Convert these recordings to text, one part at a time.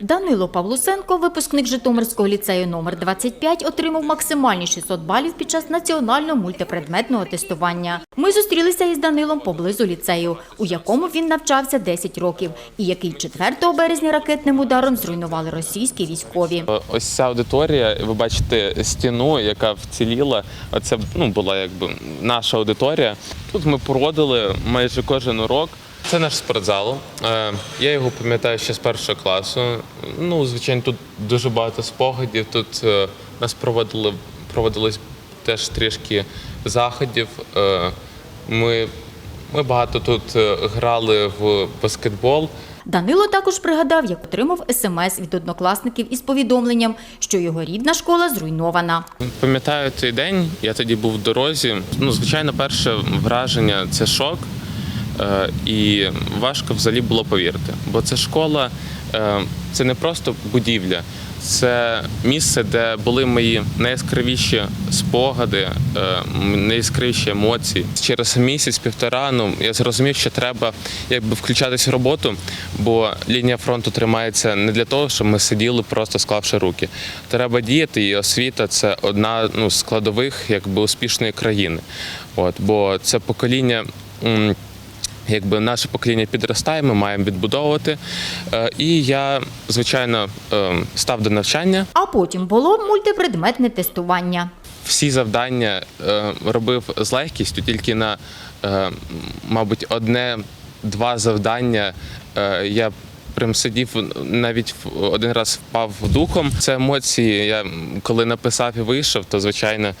Данило Павлусенко, випускник Житомирського ліцею номер 25, отримав максимальні 600 балів під час національного мультипредметного тестування. Ми зустрілися із Данилом поблизу ліцею, у якому він навчався 10 років, і який 4 березня ракетним ударом зруйнували російські військові. Ось ця аудиторія, ви бачите стіну, яка вціліла. Це ну, була якби наша аудиторія. Тут ми проводили майже кожен урок. Це наш спортзал. Е, Я його пам'ятаю ще з першого класу. Ну, звичайно, тут дуже багато спогадів. Тут е, нас проводили проводилось теж трішки заходів. Е, Ми, ми багато тут грали в баскетбол. Данило також пригадав, як отримав смс від однокласників із повідомленням, що його рідна школа зруйнована. Пам'ятаю той день, я тоді був в дорозі. Ну, звичайно, перше враження це шок. Е, І важко взагалі було повірити. Бо це школа, е, це не просто будівля, це місце, де були мої найяскравіші спогади, е, найяскравіші емоції. Через місяць-півтора ну, я зрозумів, що треба якби включатись в роботу, бо лінія фронту тримається не для того, щоб ми сиділи просто склавши руки. Треба діяти, і освіта це одна ну, з складових якби успішної країни. От, бо це покоління. Якби наше покоління підростає, ми маємо відбудовувати. Е, І я, звичайно, е, став до навчання. А потім було мультипредметне тестування. Всі завдання е, робив з легкістю, тільки на, мабуть, одне-два завдання я прям сидів, навіть один раз впав духом. Це емоції. Я коли написав і вийшов, то звичайно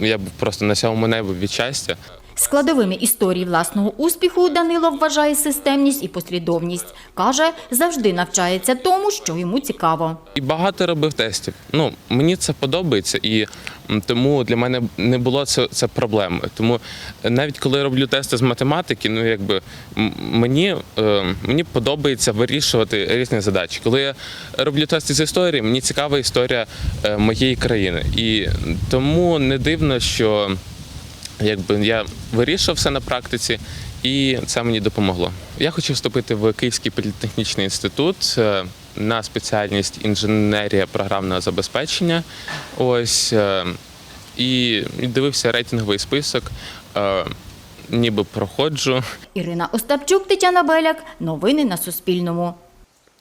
я був просто на сьомому небі від щастя. Складовими історії власного успіху Данило вважає системність і послідовність. Каже, завжди навчається тому, що йому цікаво. І багато робив тестів. Ну мені це подобається, і тому для мене не було це, це проблеми. Тому навіть коли я роблю тести з математики, ну якби мені, е, мені подобається вирішувати різні задачі. Коли я роблю тести з історії, мені цікава історія е, моєї країни. І тому не дивно, що якби я вирішив все на практиці, і це мені допомогло. Я хочу вступити в Київський політехнічний інститут е, на спеціальність інженерія програмного забезпечення. Ось е, і дивився рейтинговий список. е, Ніби проходжу. Ірина Остапчук, Тетяна Беляк. Новини на Суспільному.